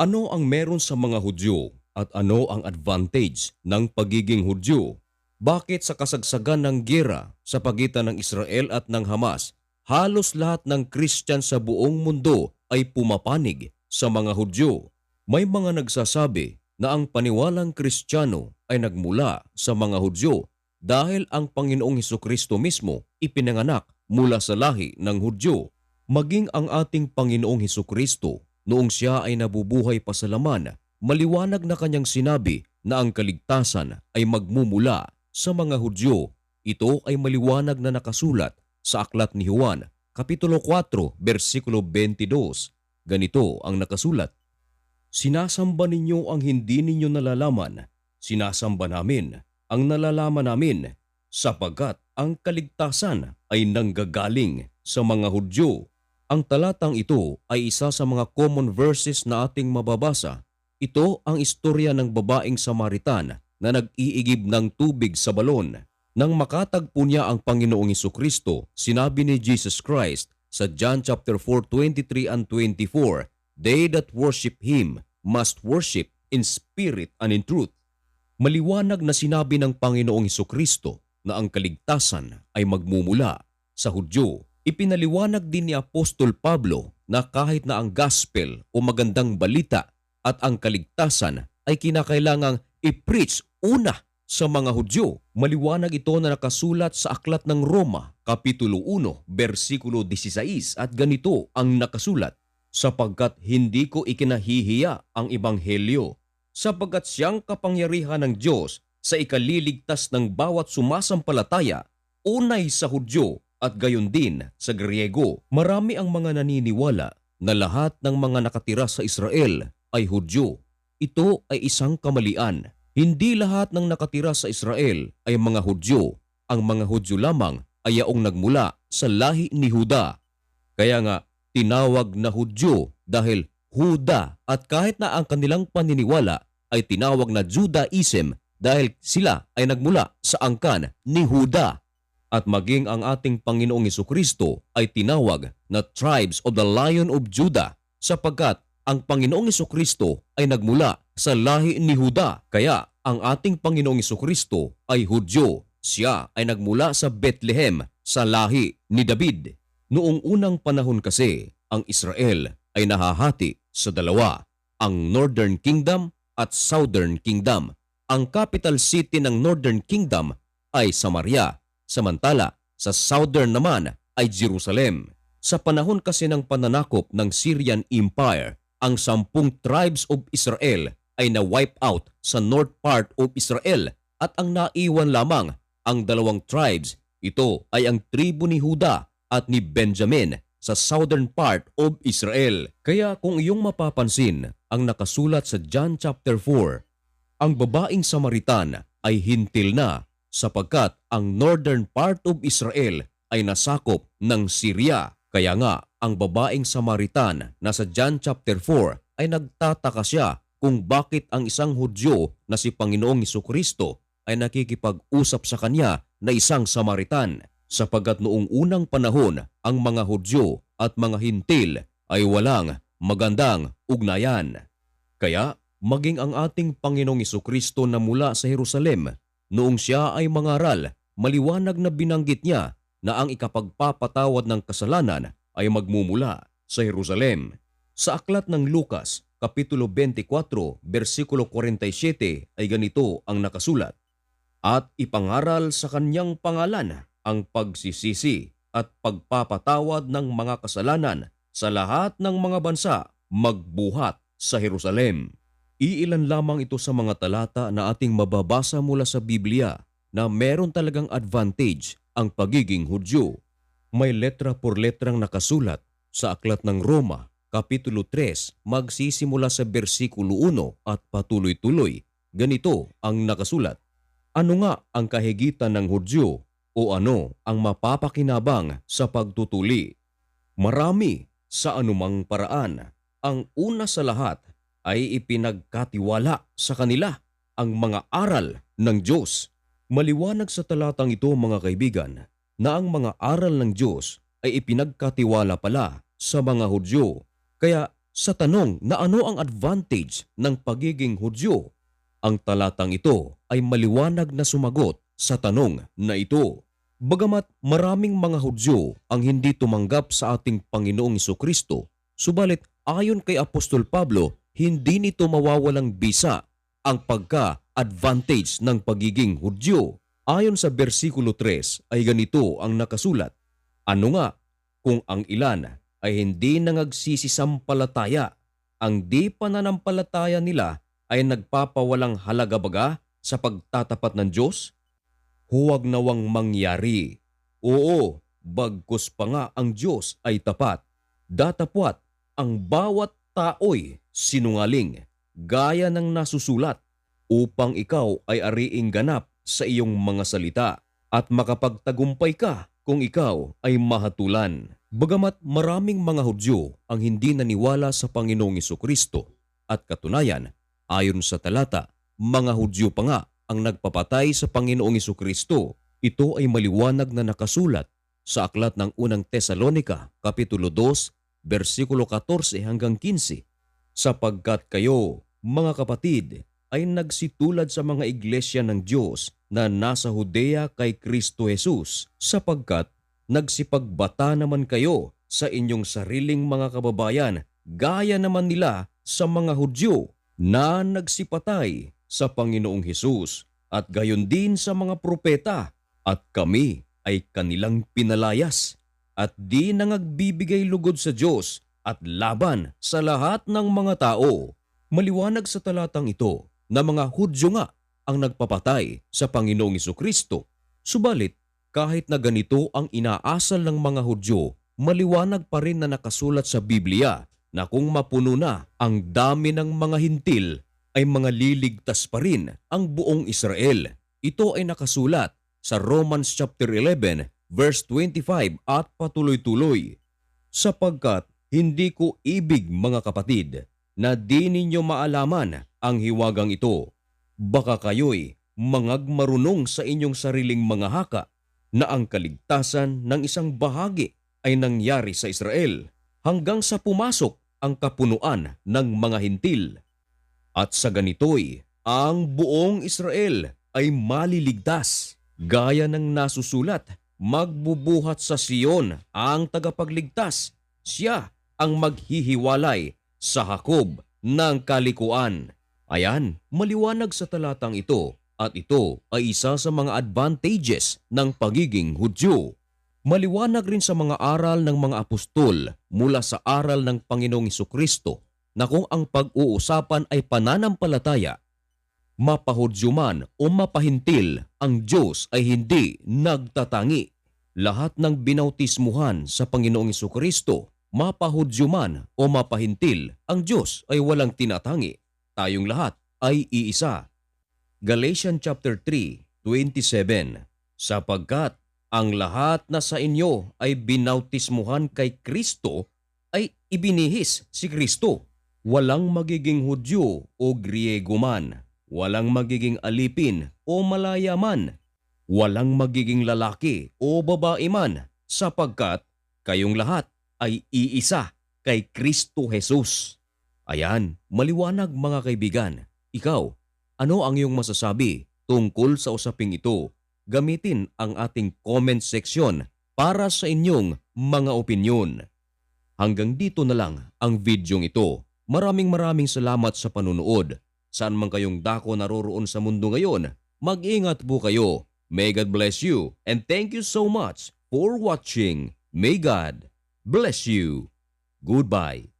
Ano ang meron sa mga Hudyo at ano ang advantage ng pagiging Hudyo? Bakit sa kasagsagan ng gera sa pagitan ng Israel at ng Hamas, halos lahat ng Christian sa buong mundo ay pumapanig sa mga Hudyo? May mga nagsasabi na ang paniwalang Kristiyano ay nagmula sa mga Hudyo dahil ang Panginoong Heso Kristo mismo ipinanganak mula sa lahi ng Hudyo. Maging ang ating Panginoong Heso Kristo noong siya ay nabubuhay pa sa laman, maliwanag na kanyang sinabi na ang kaligtasan ay magmumula sa mga Hudyo. Ito ay maliwanag na nakasulat sa aklat ni Juan, Kapitulo 4, versikulo 22. Ganito ang nakasulat. Sinasamba ninyo ang hindi ninyo nalalaman, sinasamba namin ang nalalaman namin, sapagkat ang kaligtasan ay nanggagaling sa mga Hudyo. Ang talatang ito ay isa sa mga common verses na ating mababasa. Ito ang istorya ng babaeng Samaritan na nag-iigib ng tubig sa balon. Nang makatagpo niya ang Panginoong Kristo, sinabi ni Jesus Christ sa John chapter 4:23 and 24, They that worship Him must worship in spirit and in truth. Maliwanag na sinabi ng Panginoong Kristo na ang kaligtasan ay magmumula sa Hudyo. Ipinaliwanag din ni Apostol Pablo na kahit na ang gospel o magandang balita at ang kaligtasan ay kinakailangang i-preach una sa mga Hudyo. Maliwanag ito na nakasulat sa Aklat ng Roma, Kapitulo 1, versikulo 16 at ganito ang nakasulat, sapagkat hindi ko ikinahihiya ang Ebanghelyo, sapagkat siyang kapangyarihan ng Diyos sa ikaliligtas ng bawat sumasampalataya, unay sa Hudyo at gayon din sa Griego. Marami ang mga naniniwala na lahat ng mga nakatira sa Israel ay Hudyo. Ito ay isang kamalian. Hindi lahat ng nakatira sa Israel ay mga Hudyo. Ang mga Hudyo lamang ay yaong nagmula sa lahi ni Huda. Kaya nga, tinawag na Hudyo dahil Huda at kahit na ang kanilang paniniwala ay tinawag na Judaism dahil sila ay nagmula sa angkan ni Huda at maging ang ating Panginoong Kristo ay tinawag na Tribes of the Lion of Judah sapagkat ang Panginoong Kristo ay nagmula sa lahi ni Huda. Kaya ang ating Panginoong Kristo ay Hudyo. Siya ay nagmula sa Bethlehem sa lahi ni David. Noong unang panahon kasi, ang Israel ay nahahati sa dalawa, ang Northern Kingdom at Southern Kingdom. Ang capital city ng Northern Kingdom ay Samaria Samantala, sa southern naman ay Jerusalem. Sa panahon kasi ng pananakop ng Syrian Empire, ang sampung tribes of Israel ay na-wipe out sa north part of Israel at ang naiwan lamang ang dalawang tribes. Ito ay ang tribu ni Huda at ni Benjamin sa southern part of Israel. Kaya kung iyong mapapansin ang nakasulat sa John chapter 4, ang babaeng Samaritan ay hintil na sapagkat ang northern part of Israel ay nasakop ng Syria. Kaya nga, ang babaeng Samaritan na sa John chapter 4 ay nagtataka siya kung bakit ang isang Hudyo na si Panginoong Kristo ay nakikipag-usap sa kanya na isang Samaritan sapagkat noong unang panahon ang mga Hudyo at mga Hintil ay walang magandang ugnayan. Kaya maging ang ating Panginoong Kristo na mula sa Jerusalem Noong siya ay mangaral, maliwanag na binanggit niya na ang ikapagpapatawad ng kasalanan ay magmumula sa Jerusalem. Sa aklat ng Lukas, Kapitulo 24, versikulo 47 ay ganito ang nakasulat. At ipangaral sa kanyang pangalan ang pagsisisi at pagpapatawad ng mga kasalanan sa lahat ng mga bansa magbuhat sa Jerusalem. Iilan lamang ito sa mga talata na ating mababasa mula sa Biblia na meron talagang advantage ang pagiging Hudyo. May letra por letrang nakasulat sa Aklat ng Roma, Kapitulo 3, magsisimula sa versikulo 1 at patuloy-tuloy. Ganito ang nakasulat. Ano nga ang kahigitan ng Hudyo o ano ang mapapakinabang sa pagtutuli? Marami sa anumang paraan. Ang una sa lahat ay ipinagkatiwala sa kanila ang mga aral ng Diyos. Maliwanag sa talatang ito mga kaibigan na ang mga aral ng Diyos ay ipinagkatiwala pala sa mga Hudyo. Kaya sa tanong na ano ang advantage ng pagiging Hudyo. Ang talatang ito ay maliwanag na sumagot sa tanong na ito. Bagamat maraming mga Hudyo ang hindi tumanggap sa ating Panginoong Kristo, subalit ayon kay Apostol Pablo, hindi nito mawawalang bisa ang pagka-advantage ng pagiging Hudyo. Ayon sa versikulo 3 ay ganito ang nakasulat. Ano nga kung ang ilan ay hindi nangagsisampalataya, ang di pananampalataya nila ay nagpapawalang halaga baga sa pagtatapat ng Diyos? Huwag nawang mangyari. Oo, bagkus pa nga ang Diyos ay tapat. Datapwat ang bawat tao'y sinungaling, gaya ng nasusulat, upang ikaw ay ariing ganap sa iyong mga salita at makapagtagumpay ka kung ikaw ay mahatulan. Bagamat maraming mga Hudyo ang hindi naniwala sa Panginoong Kristo at katunayan, ayon sa talata, mga Hudyo pa nga ang nagpapatay sa Panginoong Kristo. Ito ay maliwanag na nakasulat sa aklat ng unang Tesalonika, Kapitulo 2, versikulo 14 hanggang 15. Sapagkat kayo, mga kapatid, ay nagsitulad sa mga iglesia ng Diyos na nasa Judea kay Kristo Jesus sapagkat nagsipagbata naman kayo sa inyong sariling mga kababayan gaya naman nila sa mga Hudyo na nagsipatay sa Panginoong Hesus at gayon din sa mga propeta at kami ay kanilang pinalayas. At di nangagbibigay lugod sa Diyos at laban sa lahat ng mga tao. Maliwanag sa talatang ito na mga Hudyo nga ang nagpapatay sa Panginoong Kristo. Subalit, kahit na ganito ang inaasal ng mga Hudyo, maliwanag pa rin na nakasulat sa Biblia na kung mapuno na ang dami ng mga hintil, ay mga liligtas pa rin ang buong Israel. Ito ay nakasulat sa Romans chapter 11 verse 25 at patuloy-tuloy. Sapagkat hindi ko ibig mga kapatid na di ninyo maalaman ang hiwagang ito. Baka kayo'y mangagmarunong sa inyong sariling mga haka na ang kaligtasan ng isang bahagi ay nangyari sa Israel hanggang sa pumasok ang kapunuan ng mga hintil. At sa ganito'y ang buong Israel ay maliligtas. Gaya ng nasusulat, magbubuhat sa Siyon ang tagapagligtas. Siya ang maghihiwalay sa Hakob ng kalikuan. Ayan, maliwanag sa talatang ito at ito ay isa sa mga advantages ng pagiging Hudyo. Maliwanag rin sa mga aral ng mga apostol mula sa aral ng Panginoong Kristo na kung ang pag-uusapan ay pananampalataya, mapahudyo man o mapahintil, ang Diyos ay hindi nagtatangi. Lahat ng binautismuhan sa Panginoong Kristo, mapahudyo man o mapahintil, ang Diyos ay walang tinatangi. Tayong lahat ay iisa. Galatians chapter 3, 27 Sapagkat ang lahat na sa inyo ay binautismuhan kay Kristo ay ibinihis si Kristo. Walang magiging Hudyo o Griego man, walang magiging alipin o malaya man, walang magiging lalaki o babae man, sapagkat kayong lahat ay iisa kay Kristo Jesus. Ayan, maliwanag mga kaibigan. Ikaw, ano ang iyong masasabi tungkol sa usaping ito? Gamitin ang ating comment section para sa inyong mga opinyon. Hanggang dito na lang ang videong ito. Maraming maraming salamat sa panunood. Saan man kayong dako naroroon sa mundo ngayon, mag-ingat po kayo. May God bless you and thank you so much for watching. May God bless you. Goodbye.